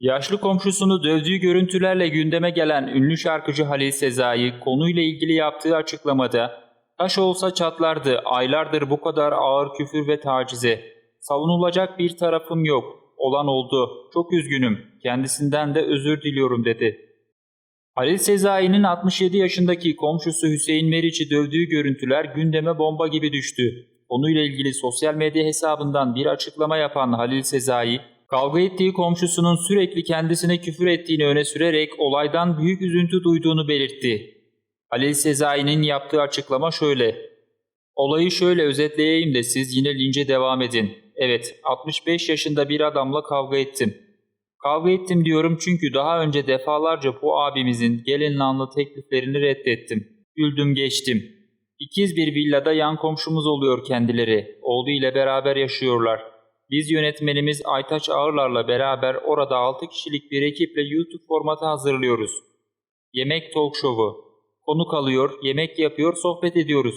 Yaşlı komşusunu dövdüğü görüntülerle gündeme gelen ünlü şarkıcı Halil Sezai konuyla ilgili yaptığı açıklamada taş olsa çatlardı aylardır bu kadar ağır küfür ve tacize. Savunulacak bir tarafım yok. Olan oldu. Çok üzgünüm. Kendisinden de özür diliyorum dedi. Halil Sezai'nin 67 yaşındaki komşusu Hüseyin Meriç'i dövdüğü görüntüler gündeme bomba gibi düştü. Konuyla ilgili sosyal medya hesabından bir açıklama yapan Halil Sezai, kavga ettiği komşusunun sürekli kendisine küfür ettiğini öne sürerek olaydan büyük üzüntü duyduğunu belirtti. Halil Sezai'nin yaptığı açıklama şöyle. Olayı şöyle özetleyeyim de siz yine lince devam edin. Evet, 65 yaşında bir adamla kavga ettim. Kavga ettim diyorum çünkü daha önce defalarca bu abimizin gelin nanlı tekliflerini reddettim. Güldüm geçtim. İkiz bir villada yan komşumuz oluyor kendileri. Oğlu ile beraber yaşıyorlar. Biz yönetmenimiz Aytaç Ağırlar'la beraber orada 6 kişilik bir ekiple YouTube formatı hazırlıyoruz. Yemek talk show'u. Konuk alıyor, yemek yapıyor, sohbet ediyoruz.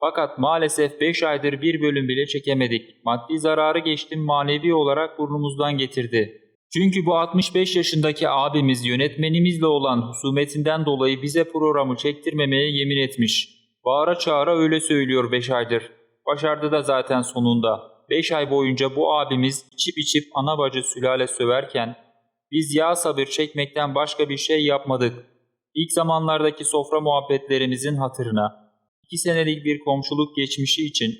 Fakat maalesef 5 aydır bir bölüm bile çekemedik. Maddi zararı geçtim manevi olarak burnumuzdan getirdi. Çünkü bu 65 yaşındaki abimiz yönetmenimizle olan husumetinden dolayı bize programı çektirmemeye yemin etmiş. Bağıra çağıra öyle söylüyor 5 aydır. Başardı da zaten sonunda. 5 ay boyunca bu abimiz içip içip ana bacı sülale söverken biz yağ sabır çekmekten başka bir şey yapmadık. İlk zamanlardaki sofra muhabbetlerimizin hatırına, iki senelik bir komşuluk geçmişi için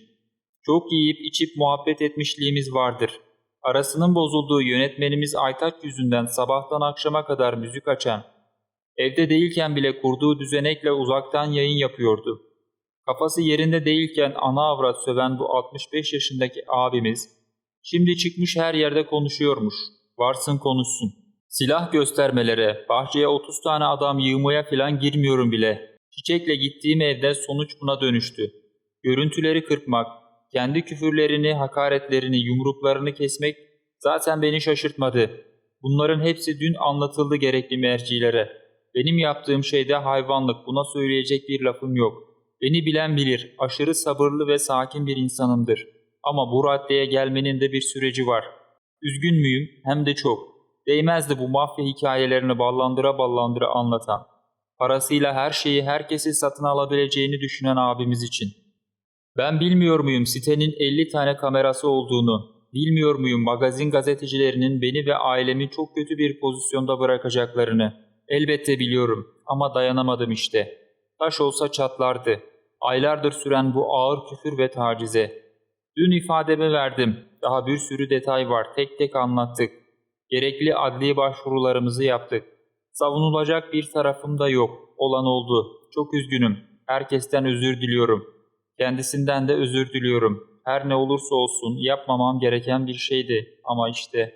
çok yiyip içip muhabbet etmişliğimiz vardır. Arasının bozulduğu yönetmenimiz Aytaç yüzünden sabahtan akşama kadar müzik açan, evde değilken bile kurduğu düzenekle uzaktan yayın yapıyordu. Kafası yerinde değilken ana avrat söven bu 65 yaşındaki abimiz, şimdi çıkmış her yerde konuşuyormuş. Varsın konuşsun. Silah göstermelere, bahçeye 30 tane adam yığmaya filan girmiyorum bile. Çiçekle gittiğim evde sonuç buna dönüştü. Görüntüleri kırpmak, kendi küfürlerini, hakaretlerini, yumruklarını kesmek zaten beni şaşırtmadı. Bunların hepsi dün anlatıldı gerekli mercilere. Benim yaptığım şeyde hayvanlık, buna söyleyecek bir lafım yok. Beni bilen bilir, aşırı sabırlı ve sakin bir insanımdır. Ama bu raddeye gelmenin de bir süreci var. Üzgün müyüm? Hem de çok. Değmezdi bu mafya hikayelerini ballandıra ballandıra anlatan. Parasıyla her şeyi herkesi satın alabileceğini düşünen abimiz için. Ben bilmiyor muyum sitenin 50 tane kamerası olduğunu, bilmiyor muyum magazin gazetecilerinin beni ve ailemi çok kötü bir pozisyonda bırakacaklarını. Elbette biliyorum ama dayanamadım işte. Taş olsa çatlardı. Aylardır süren bu ağır küfür ve tacize. Dün ifademi verdim. Daha bir sürü detay var. Tek tek anlattık. Gerekli adli başvurularımızı yaptık. Savunulacak bir tarafım da yok. Olan oldu. Çok üzgünüm. Herkesten özür diliyorum. Kendisinden de özür diliyorum. Her ne olursa olsun yapmamam gereken bir şeydi ama işte